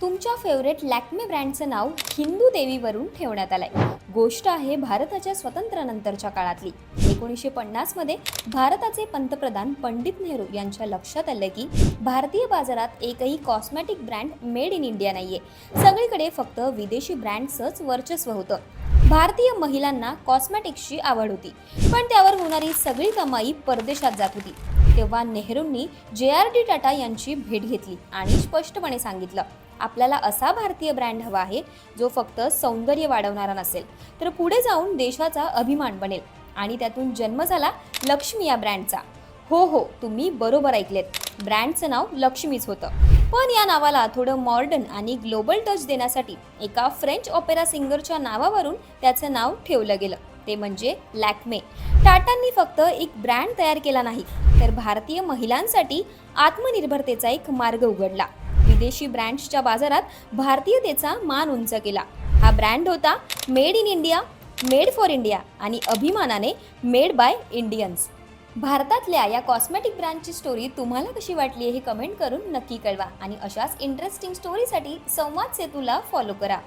तुमच्या फेवरेट लॅक्मे ब्रँडचं नाव हिंदू देवीवरून ठेवण्यात आलंय. गोष्ट आहे भारताच्या स्वातंत्र्यानंतरच्या काळातली. एकोणीसशे पन्नासमध्ये भारताचे पंतप्रधान पंडित नेहरू यांच्या लक्षात आलं की भारतीय बाजारात एकही cosmetic brand made in India नाहीये. सगळीकडे फक्त विदेशी ब्रँड्सच वर्चस्व होतं. भारतीय महिलांना कॉस्मॅटिक्सची आवड होती. पण त्यावर होणारी सगळी कमाई परदेशात जात होती. तेव्हा नेहरूंनी जे आर डी टाटा यांची भेट घेतली आणि स्पष्टपणे सांगितलं आपल्याला असा भारतीय ब्रँड हवा आहे जो फक्त सौंदर्य वाढवणारा नसेल तर पुढे जाऊन देशाचा अभिमान बनेल आणि त्यातून जन्म झाला लक्ष्मी या ब्रँडचा. हो हो तुम्ही बरोबर ऐकलेत. ब्रँडचं नाव लक्ष्मीच होतं. पण या नावाला थोडं मॉडर्न आणि ग्लोबल टच देण्यासाठी एका फ्रेंच ऑपेरा सिंगरच्या नावावरून त्याचं नाव ठेवलं गेलं. ते म्हणजे लॅक्मे. टाटांनी फक्त एक ब्रँड तयार केला नाही तर भारतीय महिलांसाठी आत्मनिर्भरतेचा एक मार्ग उघडला. विदेशी ब्रँड्सच्या बाजारात भारतीयतेचा मान उंच केला. हा ब्रँड होता made in India made for India आणि अभिमानाने मेड बाय इंडियन्स. भारतातल्या या कॉस्मेटिक ब्रँडची स्टोरी तुम्हाला कशी वाटली हे कमेंट करून नक्की कळवा आणि अशाच इंटरेस्टिंग स्टोरीसाठी संवाद सेतूला फॉलो करा.